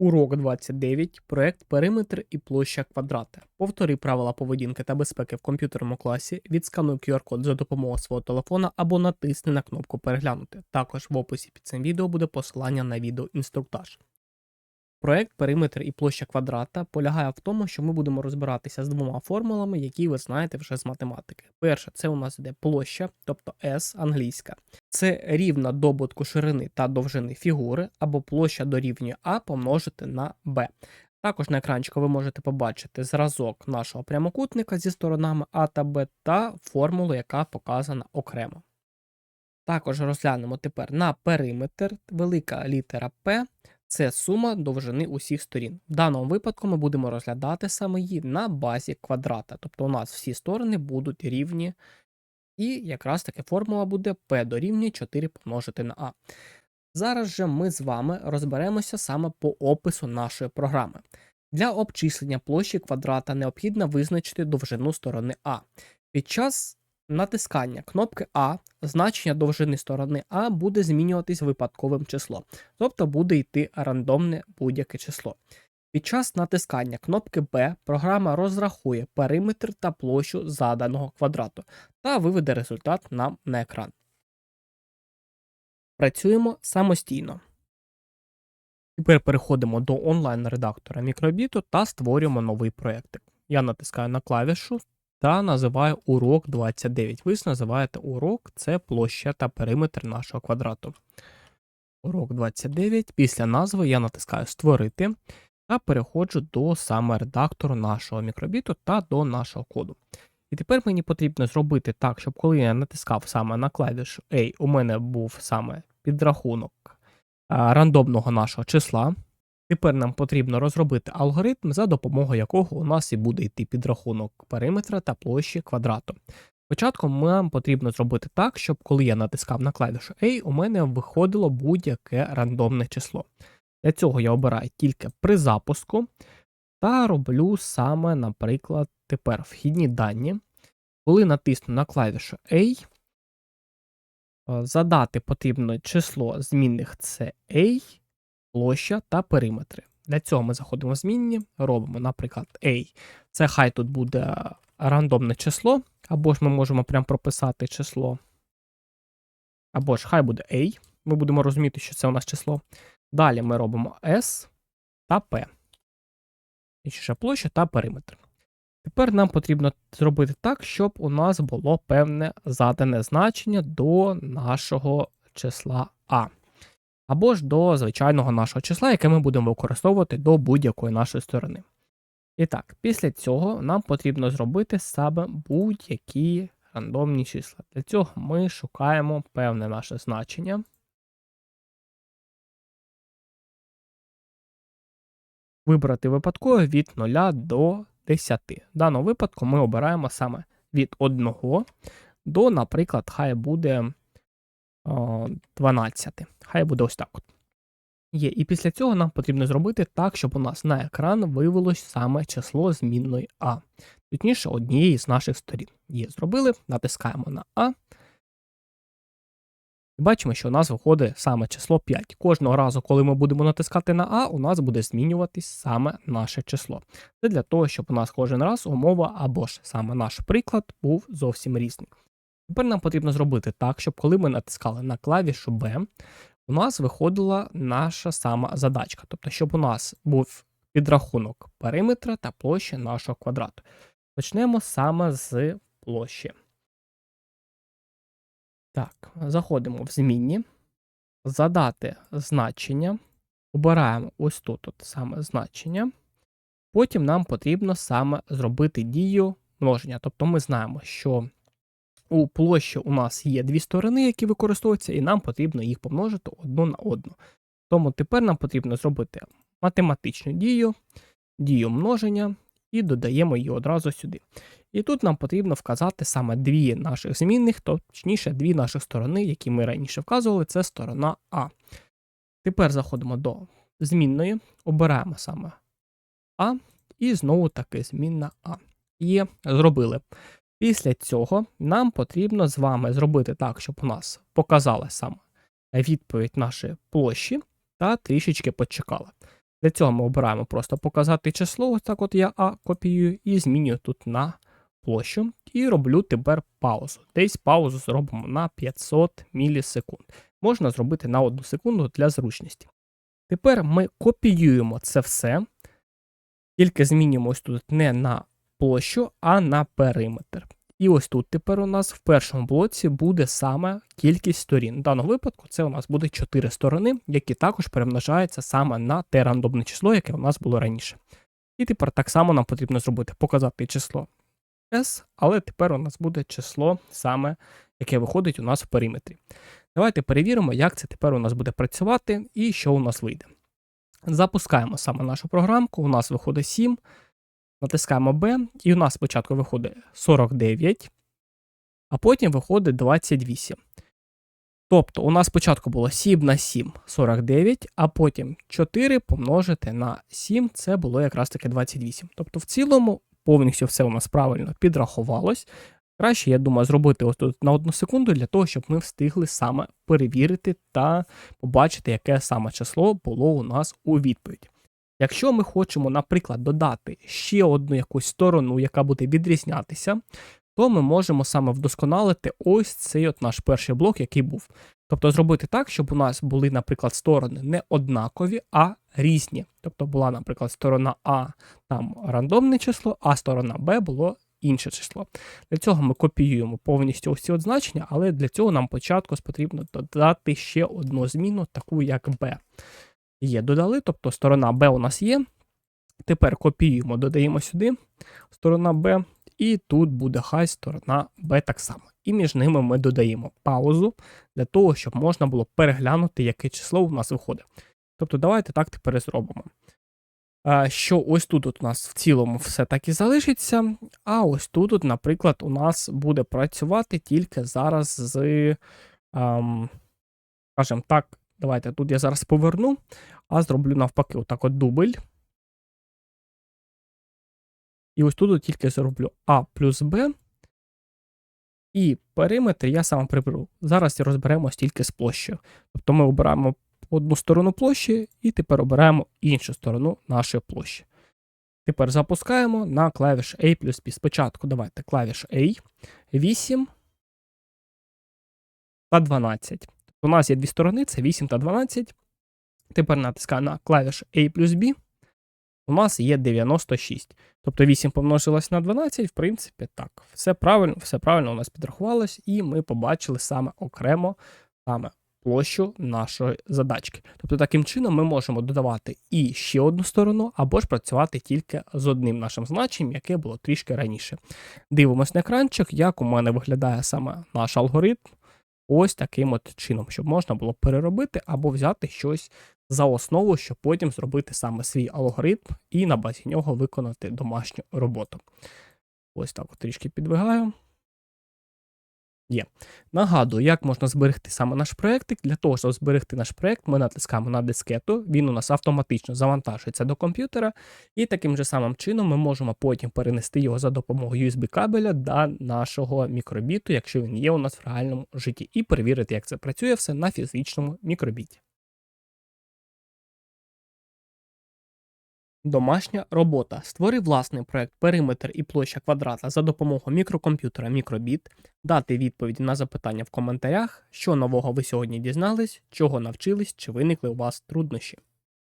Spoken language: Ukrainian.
Урок 29. Проект Периметр і площа квадрата. Повтори правила поведінки та безпеки в комп'ютерному класі, відскануй QR-код за допомогою свого телефона або натисни на кнопку Переглянути. Також в описі під цим відео буде посилання на відеоінструктаж. Проект Периметр і площа квадрата полягає в тому, що ми будемо розбиратися з двома формулами, які ви знаєте вже з математики. Перша це у нас іде площа, тобто S англійська. Це рівна добутку ширини та довжини фігури, або площа дорівнює А помножити на Б. Також на екранчику ви можете побачити зразок нашого прямокутника зі сторонами А та Б та формулу, яка показана окремо. Також розглянемо тепер на периметр, велика літера П це сума довжини усіх сторін. В даному випадку ми будемо розглядати саме її на базі квадрата. Тобто у нас всі сторони будуть рівні, і якраз таки формула буде P дорівнює 4 помножити на А. Зараз же ми з вами розберемося саме по опису нашої програми. Для обчислення площі квадрата необхідно визначити довжину сторони А. Під час натискання кнопки А значення довжини сторони А буде змінюватись випадковим числом, тобто буде йти рандомне будь-яке число. Під час натискання кнопки Б програма розрахує периметр та площу заданого квадрату та виведе результат нам на екран. Працюємо самостійно. Тепер переходимо до онлайн-редактора мікробіту та створюємо новий проєктик. Я натискаю на клавішу та називаю урок 29. Ви називаєте урок це площа та периметр нашого квадрату. Урок 29. Після назви я натискаю Створити та переходжу до саме редактору нашого мікробіту та до нашого коду. І тепер мені потрібно зробити так, щоб коли я натискав саме на клавішу A, у мене був саме підрахунок рандомного нашого числа. Тепер нам потрібно розробити алгоритм, за допомогою якого у нас і буде йти підрахунок периметра та площі квадрату. Спочатку нам потрібно зробити так, щоб коли я натискав на клавішу A, у мене виходило будь-яке рандомне число. Для цього я обираю тільки при запуску та роблю саме, наприклад, тепер вхідні дані. Коли натисну на клавішу A, задати потрібно число змінних це A, площа та периметри. Для цього ми заходимо в змінні, робимо, наприклад, A. Це хай тут буде рандомне число, або ж ми можемо прям прописати число. Або ж хай буде A. Ми будемо розуміти, що це у нас число. Далі ми робимо S та P. І ще площа та периметр. Тепер нам потрібно зробити так, щоб у нас було певне задане значення до нашого числа А або ж до звичайного нашого числа, яке ми будемо використовувати до будь-якої нашої сторони. І так, після цього нам потрібно зробити саме будь-які рандомні числа. Для цього ми шукаємо певне наше значення. Вибрати випадково від 0 до 10. В даному випадку ми обираємо саме від 1 до, наприклад, хай буде 12. Хай буде ось так. от. Є, і після цього нам потрібно зробити так, щоб у нас на екран вивелось саме число змінної А, точніше, однієї з наших сторін. Є, зробили, натискаємо на А. І бачимо, що у нас виходить саме число 5. Кожного разу, коли ми будемо натискати на А, у нас буде змінюватись саме наше число. Це для того, щоб у нас кожен раз умова або ж саме наш приклад був зовсім різний. Тепер нам потрібно зробити так, щоб коли ми натискали на клавішу B, у нас виходила наша сама задачка. Тобто, щоб у нас був підрахунок периметра та площі нашого квадрату. Почнемо саме з площі. Так, заходимо в змінні, задати значення. Обираємо ось тут от саме значення. Потім нам потрібно саме зробити дію множення. Тобто ми знаємо, що у площі у нас є дві сторони, які використовуються, і нам потрібно їх помножити одну на одну. Тому тепер нам потрібно зробити математичну дію, дію множення, і додаємо її одразу сюди. І тут нам потрібно вказати саме дві наших змінних, точніше, дві наших сторони, які ми раніше вказували, це сторона А. Тепер заходимо до змінної, обираємо саме А, і знову таки змінна А. Є, зробили. Після цього нам потрібно з вами зробити так, щоб у нас показала саме відповідь нашої площі та трішечки почекала. Для цього ми обираємо просто показати число. Ось так от я А копіюю і змінюю тут на площу. І роблю тепер паузу. Десь паузу зробимо на 500 мілісекунд. Можна зробити на 1 секунду для зручності. Тепер ми копіюємо це все, тільки змінюємо ось тут не на площу, а на периметр. І ось тут тепер у нас в першому блоці буде саме кількість сторін. В даному випадку це у нас буде 4 сторони, які також перемножаються саме на те рандомне число, яке у нас було раніше. І тепер так само нам потрібно зробити показати число S, але тепер у нас буде число саме, яке виходить у нас в периметрі. Давайте перевіримо, як це тепер у нас буде працювати і що у нас вийде. Запускаємо саме нашу програмку. У нас виходить 7. Натискаємо B, і у нас спочатку виходить 49, а потім виходить 28. Тобто, у нас спочатку було 7 на 7 49, а потім 4 помножити на 7, це було якраз таки 28. Тобто, в цілому, повністю все у нас правильно підрахувалось. Краще, я думаю, зробити ось тут на одну секунду для того, щоб ми встигли саме перевірити та побачити, яке саме число було у нас у відповідь. Якщо ми хочемо, наприклад, додати ще одну якусь сторону, яка буде відрізнятися, то ми можемо саме вдосконалити ось цей от наш перший блок, який був. Тобто зробити так, щоб у нас були, наприклад, сторони не однакові, а різні. Тобто була, наприклад, сторона А там рандомне число, а сторона Б було інше число. Для цього ми копіюємо повністю ось ці от значення, але для цього нам спочатку потрібно додати ще одну зміну, таку як B. Є, додали, тобто сторона B у нас є. Тепер копіюємо, додаємо сюди сторона B, і тут буде хай сторона B так само. І між ними ми додаємо паузу для того, щоб можна було переглянути, яке число у нас виходить. Тобто, давайте так тепер зробимо. Що ось тут у нас в цілому все так і залишиться. А ось тут, от, наприклад, у нас буде працювати тільки зараз з, ем, скажімо так, давайте тут я зараз поверну, а зроблю навпаки, отак от дубль. І ось тут тільки зроблю А плюс Б. І периметр я сам приберу. Зараз розберемось тільки з площею. Тобто ми обираємо одну сторону площі і тепер обираємо іншу сторону нашої площі. Тепер запускаємо на клавіш A плюс B. Спочатку давайте клавіш A 8 та 12. У нас є дві сторони, це 8 та 12. Тепер натискаю на клавіш A плюс B. У нас є 96. Тобто 8 помножилось на 12, в принципі, так. Все правильно, все правильно у нас підрахувалось, і ми побачили саме окремо саме площу нашої задачки. Тобто, таким чином ми можемо додавати і ще одну сторону, або ж працювати тільки з одним нашим значенням, яке було трішки раніше. Дивимось на екранчик, як у мене виглядає саме наш алгоритм. Ось таким от чином, щоб можна було переробити або взяти щось за основу, щоб потім зробити саме свій алгоритм і на базі нього виконати домашню роботу. Ось так от трішки підвигаю. Є. Нагадую, як можна зберегти саме наш проєктик. Для того, щоб зберегти наш проєкт, ми натискаємо на дискету, він у нас автоматично завантажується до комп'ютера, і таким же самим чином ми можемо потім перенести його за допомогою USB-кабеля до нашого мікробіту, якщо він є у нас в реальному житті, і перевірити, як це працює все на фізичному мікробіті. Домашня робота. Створи власний проект периметр і площа квадрата за допомогою мікрокомп'ютера Мікробіт, дати відповіді на запитання в коментарях, що нового ви сьогодні дізнались, чого навчились, чи виникли у вас труднощі.